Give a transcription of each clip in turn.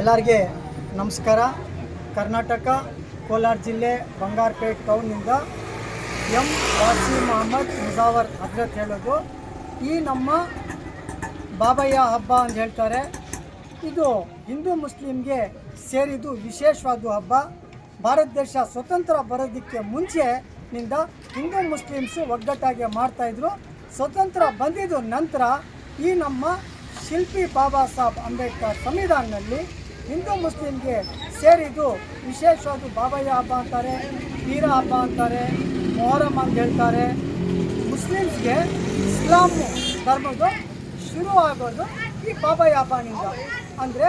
ಎಲ್ಲರಿಗೆ ನಮಸ್ಕಾರ. ಕರ್ನಾಟಕ ಕೋಲಾರ ಜಿಲ್ಲೆ ಬಂಗಾರಪೇಟ್ ಟೌನ್ನಿಂದ ಎಂ ವಾಸಿ ಮೊಹಮ್ಮದ್ ಮುಜಾವರ್ ಹಜರತ್ ಹೇಳೋದು. ಈ ನಮ್ಮ ಬಾಬಯ್ಯ ಹಬ್ಬ ಅಂತ ಹೇಳ್ತಾರೆ. ಇದು ಹಿಂದೂ ಮುಸ್ಲಿಮ್ಗೆ ಸೇರಿದ್ದು ವಿಶೇಷವಾದ ಹಬ್ಬ. ಭಾರತ ದೇಶ ಸ್ವತಂತ್ರ ಬರೋದಕ್ಕೆ ಮುಂಚೆನಿಂದ ಹಿಂದೂ ಮುಸ್ಲಿಮ್ಸು ಒಗ್ಗಟ್ಟಾಗಿ ಮಾಡ್ತಾಯಿದ್ರು ಸ್ವತಂತ್ರ ಬಂದಿದ್ದು ನಂತರ ಈ ನಮ್ಮ ಶಿಲ್ಪಿ ಬಾಬಾ ಸಾಹೇಬ್ ಅಂಬೇಡ್ಕರ್ ಸಂವಿಧಾನದಲ್ಲಿ ಹಿಂದೂ ಮುಸ್ಲಿಮ್ಗೆ ಸೇರಿದ್ದು ವಿಶೇಷವಾದ ಬಾಬಯ್ಯ ಹಬ್ಬ ಅಂತಾರೆ, ಪೀರ ಹಬ್ಬ ಅಂತಾರೆ, ಮೊಹರಂ ಅಂತ ಹೇಳ್ತಾರೆ. ಮುಸ್ಲಿಮ್ಸ್ಗೆ ಇಸ್ಲಾಂ ಧರ್ಮದ ಶುರು ಆಗೋದು ಈ ಬಾಬಯ್ಯ ಹಬ್ಬನಿಂದ. ಅಂದರೆ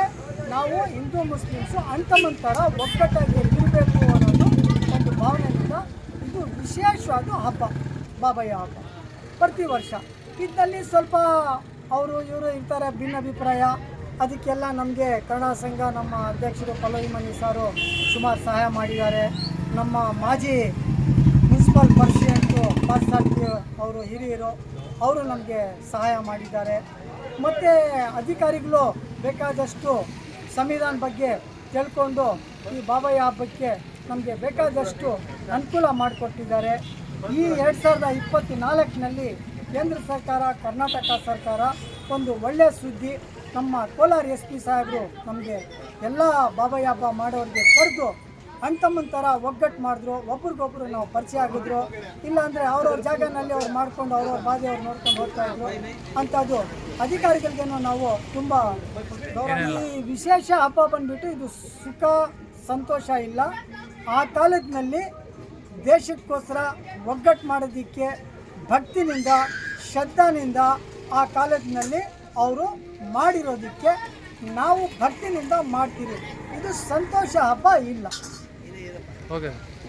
ನಾವು ಹಿಂದೂ ಮುಸ್ಲಿಮ್ಸು ಅಂತಮಂತರ ಒಗ್ಗಟ್ಟಾಗಿ ಇರಬೇಕು ಅನ್ನೋದು ಒಂದು ಭಾವನೆಯಿಂದ ಇದು ವಿಶೇಷವಾದ ಹಬ್ಬ ಬಾಬಯ್ಯ ಹಬ್ಬ. ಪ್ರತಿ ವರ್ಷ. ಇದರಲ್ಲಿ ಸ್ವಲ್ಪ ಅವರು ಇವರು ಇರ್ತಾರೆ, ಭಿನ್ನಾಭಿಪ್ರಾಯ. ಅದಕ್ಕೆಲ್ಲ ನಮಗೆ ಕನ್ನಡ ಸಂಘ ನಮ್ಮ ಅಧ್ಯಕ್ಷರು ಪಲ್ಲವಿ ಮನಿ ಸಾರು ಸುಮಾರು ಸಹಾಯ ಮಾಡಿದ್ದಾರೆ. ನಮ್ಮ ಮಾಜಿ ಮುನ್ಸಿಪಲ್ ಪ್ರೆಸಿಡೆಂಟು ಪಾರ್ಸಾಲ್ಟಿ ಅವರು ಹಿರಿಯರು, ಅವರು ನಮಗೆ ಸಹಾಯ ಮಾಡಿದ್ದಾರೆ. ಮತ್ತು ಅಧಿಕಾರಿಗಳು ಬೇಕಾದಷ್ಟು ಸಂವಿಧಾನ ಬಗ್ಗೆ ತಿಳ್ಕೊಂಡು ಈ ಬಾಬಯ್ಯ ಹಬ್ಬಕ್ಕೆ ನಮಗೆ ಬೇಕಾದಷ್ಟು ಅನುಕೂಲ ಮಾಡಿಕೊಟ್ಟಿದ್ದಾರೆ. ಈ ಎರಡು ಸಾವಿರದ ಇಪ್ಪತ್ತ್ನಾಲ್ಕಿನಲ್ಲಿ ಕೇಂದ್ರ ಸರ್ಕಾರ, ಕರ್ನಾಟಕ ಸರ್ಕಾರ ಒಂದು ಒಳ್ಳೆಯ ಸುದ್ದಿ. ನಮ್ಮ ಕೋಲಾರ ಎಸ್ ಪಿ ಸಾಹೇಬರು ನಮಗೆ ಎಲ್ಲ ಬಾಬಯ್ಯ ಹಬ್ಬ ಮಾಡೋರಿಗೆ ಕರೆದು ಅಂತಮ್ಮನ ಥರ ಒಗ್ಗಟ್ಟು ಮಾಡಿದ್ರು, ಒಬ್ರಿಗೊಬ್ರು ನಾವು ಪರಿಚಯ ಆಗಿದ್ರು. ಇಲ್ಲಾಂದರೆ ಅವ್ರವ್ರ ಜಾಗನಲ್ಲಿ ಅವ್ರು ಮಾಡಿಕೊಂಡು ಅವ್ರವ್ರ ಬಾಧೆ ಅವ್ರು ನೋಡ್ಕೊಂಡು ಹೋಗ್ತಾ ಇದ್ರು. ಅಂಥದ್ದು ಅಧಿಕಾರಿಗಳಿಗೇನು ನಾವು ತುಂಬ ಈ ವಿಶೇಷ ಹಬ್ಬ ಬಂದ್ಬಿಟ್ಟು ಇದು ಸುಖ, ಸಂತೋಷ ಇಲ್ಲ. ಆ ಕಾಲದಲ್ಲಿ ದೇಶಕ್ಕೋಸ್ಕರ ಒಗ್ಗಟ್ಟು ಮಾಡೋದಕ್ಕೆ ಭಕ್ತಿನಿಂದ, ಶ್ರದ್ಧಾನಿಂದ ಆ ಕಾಲದಲ್ಲಿ ಅವರು ಮಾಡಿರೋದಕ್ಕೆ ನಾವು ಭಕ್ತಿನಿಂದ ಮಾಡ್ತೀವಿ. ಇದು ಸಂತೋಷ ಹಬ್ಬ ಇಲ್ಲ. ಓಕೆ.